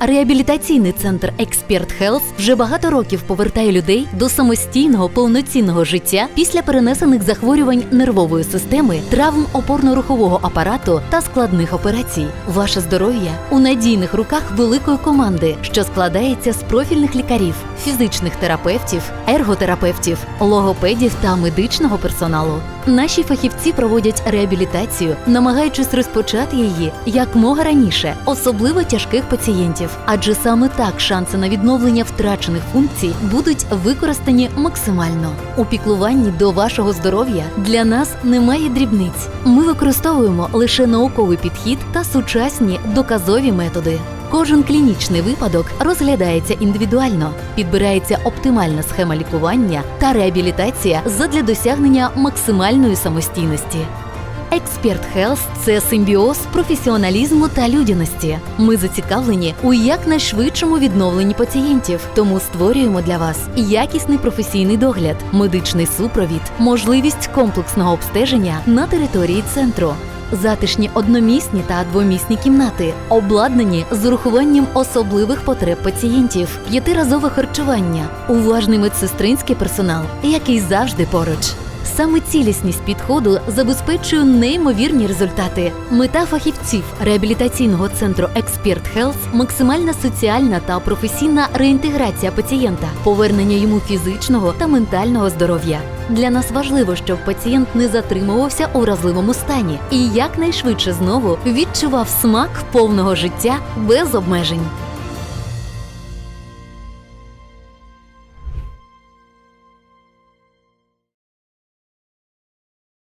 Реабілітаційний центр Експерт Хелс вже багато років повертає людей до самостійного повноцінного життя після перенесених захворювань нервової системи, травм опорно-рухового апарату та складних операцій. Ваше здоров'я у надійних руках великої команди, що складається з профільних лікарів, фізичних терапевтів, ерготерапевтів, логопедів та медичного персоналу. Наші фахівці проводять реабілітацію, намагаючись розпочати її якмога раніше, особливо тяжких пацієнтів. Адже саме так шанси на відновлення втрачених функцій будуть використані максимально. У піклуванні до вашого здоров'я для нас немає дрібниць. Ми використовуємо лише науковий підхід та сучасні доказові методи. Кожен клінічний випадок розглядається індивідуально, підбирається оптимальна схема лікування та реабілітація задля досягнення максимальної самостійності. Експерт Хелс це симбіоз професіоналізму та людяності. Ми зацікавлені у якнайшвидшому відновленні пацієнтів, тому створюємо для вас якісний професійний догляд, медичний супровід, можливість комплексного обстеження на території центру. Затишні одномісні та двомісні кімнати, обладнані з урахуванням особливих потреб пацієнтів, п'ятиразове харчування, уважний медсестринський персонал, який завжди поруч. Саме цілісність підходу забезпечує неймовірні результати. Мета фахівців реабілітаційного центру Експерт Хелс максимальна соціальна та професійна реінтеграція пацієнта, повернення йому фізичного та ментального здоров'я. Для нас важливо, щоб пацієнт не затримувався у вразливому стані і якнайшвидше знову відчував смак повного життя без обмежень.